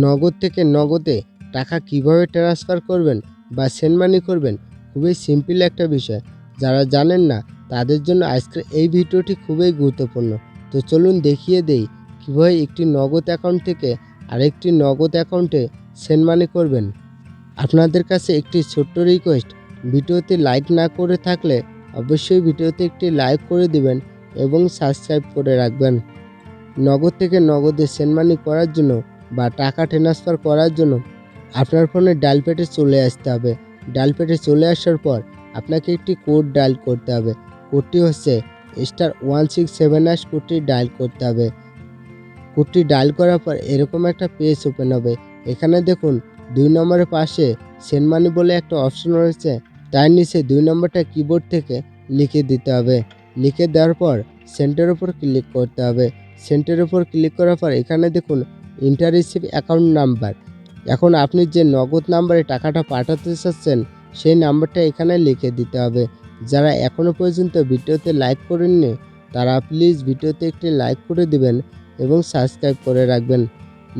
নগদ থেকে নগদে টাকা কীভাবে ট্রান্সফার করবেন বা সেন্ড মানি করবেন? খুবই সিম্পল একটা বিষয়। যারা জানেন না, তাদের জন্য আজকের এই ভিডিওটি খুবই গুরুত্বপূর্ণ। তো চলুন দেখিয়ে দেই কীভাবে একটি নগদ অ্যাকাউন্ট থেকে আরেকটি নগদ অ্যাকাউন্টে সেন্ড মানি করবেন। আপনাদের কাছে একটি ছোট্ট রিকোয়েস্ট ভিডিওতে লাইক না করে থাকলে অবশ্যই ভিডিওতে একটি লাইক করে দিবেন এবং সাবস্ক্রাইব করে রাখবেন। নগদ থেকে নগদে সেন্ড মানি করার জন্য বা টাকা ট্রান্সফার করার জন্য আপনার ফোনে ডায়াল প্যাডে চলে আসতে হবে। ডায়াল প্যাডে চলে আসার পর আপনাকে একটি কোড ডায়াল করতে হবে। কোডটি হচ্ছে star one six seven hash কোডটি ডায়াল করতে হবে। কোডটি ডায়াল করার পর এরকম একটা পেজ ওপেন হবে। এখানে দেখুন দুই নম্বরের পাশে সেন্ড মানি বলে একটা অপশন রয়েছে। তার নিচে দুই নম্বরটা কিবোর্ড থেকে লিখে দিতে হবে। লিখে দেওয়ার পর সেন্টার উপর ক্লিক করতে হবে। সেন্টার উপর ক্লিক করার পর এখানে দেখুন ইন্টার রিসিভ অ্যাকাউন্ট নাম্বার এখন আপনি যে নগদ নাম্বারে টাকাটা পাঠাতে চাচ্ছেন, সেই নাম্বারটা এখানে লিখে দিতে হবে। যারা এখনও পর্যন্ত ভিডিওতে লাইক করেননি, তারা প্লিজ ভিডিওতে একটি লাইক করে দিবেন এবং সাবস্ক্রাইব করে রাখবেন।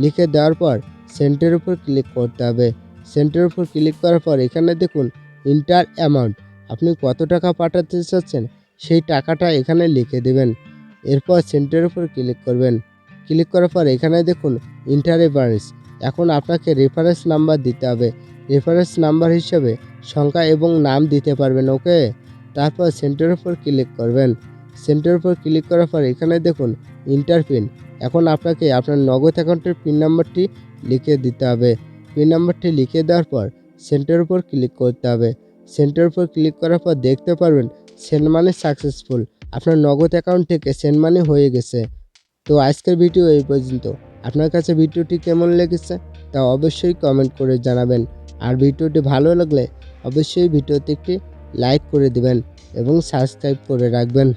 লিখে দেওয়ার পর সেন্টার উপর ক্লিক করতে হবে। সেন্টার উপর ক্লিক করার পর এখানে দেখুন ইন্টার অ্যামাউন্ট আপনি কত টাকা পাঠাতে চাচ্ছেন, সেই টাকাটা এখানে লিখে দেবেন। এরপর সেন্টার উপর ক্লিক করবেন। ক্লিক করার পর এখানে দেখুন ইন্টার রেফারেন্স এখন আপনাকে রেফারেন্স নাম্বার দিতে হবে। রেফারেন্স নাম্বার হিসেবে সংখ্যা এবং নাম দিতে পারবেন ওকে তারপর সেন্টারের উপর ক্লিক করবেন। সেন্টারের উপর ক্লিক করার পর এখানে দেখুন ইন্টার পিন এখন আপনাকে আপনার নগদ অ্যাকাউন্টের পিন নাম্বারটি লিখে দিতে হবে। পিন নাম্বারটি লিখে দেওয়ার পর সেন্টারের উপর ক্লিক করতে হবে। সেন্টার উপর ক্লিক করার পর দেখতে পারবেন সেন্ড মানি সাকসেসফুল আপনার নগদ অ্যাকাউন্ট থেকে সেন্ড মানি হয়ে গেছে। তো আজকের ভিডিও এই পর্যন্ত। আপনার কাছে ভিডিওটি কেমন লেগেছে তা অবশ্যই কমেন্ট করে জানাবেন। আর ভিডিওটি ভালো লাগলে অবশ্যই ভিডিওতে একটি লাইক করে দিবেন এবং সাবস্ক্রাইব করে রাখবেন।